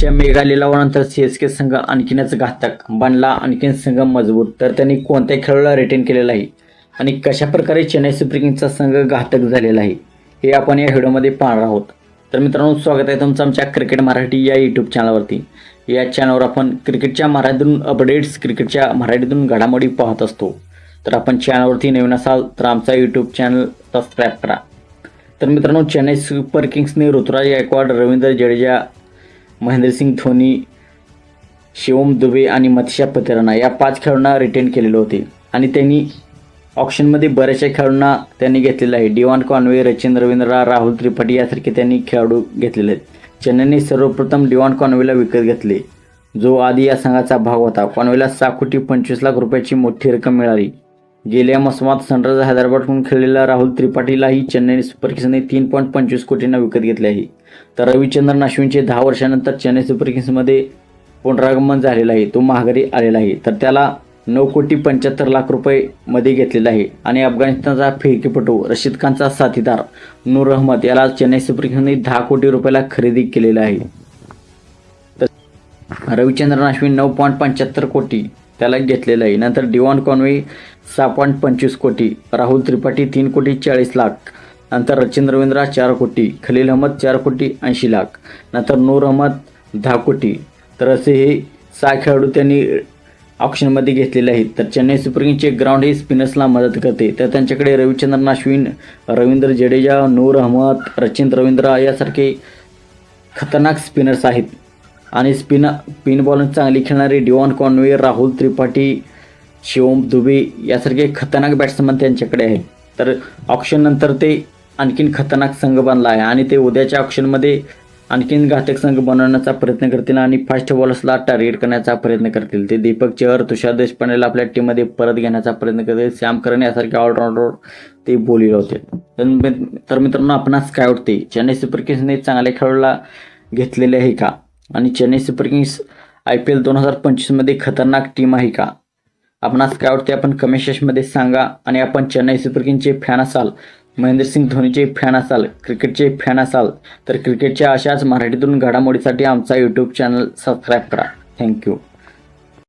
च्या मेगा लिलावानंतर C S K संघ आणखीनच घातक बनला. आणखीन संघ मजबूत. तर त्यांनी कोणत्या खेळाडूला रिटेन केलेला आहे? आणि कशा प्रकारे चेन्नई सुपर किंग्सचा संघ घातक झालेला आहे? हे आपण या व्हिडिओमध्ये पाहणार आहोत. तर मित्रांनो स्वागत आहे तुमचं आमच्या क्रिकेट मराठी या यूट्यूब चॅनलवरती या चॅनलवर आपण क्रिकेटच्या मराठीतून अपडेट्स क्रिकेटच्या मराठीतून घडामोडी पाहत असतो. तर आपण चॅनलवरती नवीन असाल तर आमचा यूट्यूब चॅनल सबस्क्राईब करा. तर मित्रांनो चेन्नई सुपर किंग्सने ऋतुराज गायकवाड रवींद्र जडेजा महेंद्रसिंग धोनी शिवम दुबे आणि मथिशा पतेराना या पाच खेळाडूंना रिटेन केलेले होते. आणि त्यांनी ऑप्शनमध्ये बऱ्याचशा खेळाडूंना त्यांनी घेतलेलं आहे. डिवान कॉन्वे रचिन रवींद्र राहुल त्रिपाठी यासारखे त्यांनी खेळाडू घेतलेले आहेत. चेन्नईने सर्वप्रथम डिवान कॉन्वेला विकत घेतले. जो आधी या संघाचा भाग होता. कॉन्वेला सहा कोटी पंचवीस लाख रुपयाची मोठी रक्कम मिळाली. गेल्या मोसमात सनरायझर हैदराबादकडून खेळलेला राहुल त्रिपाठीलाही चेन्नई सुपर किंग्सने तीन पॉईंट पंचवीस कोटींना विकत घेतले आहे. तर रविचंद्रन अश्विनचे दहा वर्षानंतर चेन्नई सुपर किंग्समध्ये पुनरागमन झालेलं आहे. तो महागारी आलेला आहे. तर त्याला नऊ कोटी पंच्याहत्तर लाख रुपये मध्ये घेतलेला आहे. आणि अफगाणिस्तानचा फिरकीपटू रशीद खानचा साथीदार नूर अहमद याला चेन्नई सुपर किंग्सने दहा कोटी रुपयाला खरेदी केलेला आहे. तर रविचंद्रन अश्विन नऊ पॉईंट पंच्याहत्तर कोटी त्याला घेतलेलं आहे. नंतर डिवॉन कॉन्वे सहा पॉईंट पंचवीस कोटी राहुल त्रिपाठी तीन कोटी चाळीस लाख नंतर रचिन रवींद्र चार कोटी खलील अहमद चार कोटी ऐंशी लाख नंतर नूर अहमद दहा कोटी. तर असे हे सहा खेळाडू त्यांनी ऑप्शनमध्ये घेतलेले आहेत. तर चेन्नई सुपर किंगचे ग्राउंड हे स्पिनर्सला मदत करते. तर त्यांच्याकडे रविचंद्रन अश्विन रवींद्र जडेजा नूर अहमद रचिन रवींद्र यासारखे खतरनाक स्पिनर्स आहेत. आणि स्पिन पिन बॉलिंग चांगली खेळणारे डिवॉन कॉनवे राहुल त्रिपाठी शिवम दुबे यासारखे खतरनाक बॅट्समन त्यांच्याकडे आहेत. तर ऑप्शननंतर ते आणखीन खतरनाक संघ बनला आहे आणि ते उद्याच्या ऑप्शनमध्ये आणखीन घातक संघ बनवण्याचा प्रयत्न करतील आणि फास्ट बॉलर्सला टार्गेट करण्याचा प्रयत्न करतील. ते दीपक चहर तुषार देशपांडेला आपल्या टीममध्ये परत घेण्याचा प्रयत्न करतील. श्याम करणे यासारखे ऑलराऊंडर ते बोलले होते. तर तर मित्रांनो आपणास काय वाटते? चेन्नई सुपर किंग्सने चांगल्या खेळाडूला घेतलेले आहे का? आणि Chennai super kings I P L दोन हजार पंचवीसमध्ये खतरनाक टीम आहे का? आपणास काय वाटते आपण कमेंट सेक्शनमध्ये सांगा. आणि आपण चेन्नई सुपर किंग्सचे फॅन असाल महेंद्रसिंग धोनीचे फॅन असाल क्रिकेटचे फॅन असाल तर क्रिकेटच्या अशाच मराठीतून घडामोडीसाठी आमचा यूट्यूब चॅनल सबस्क्राईब करा. Thank you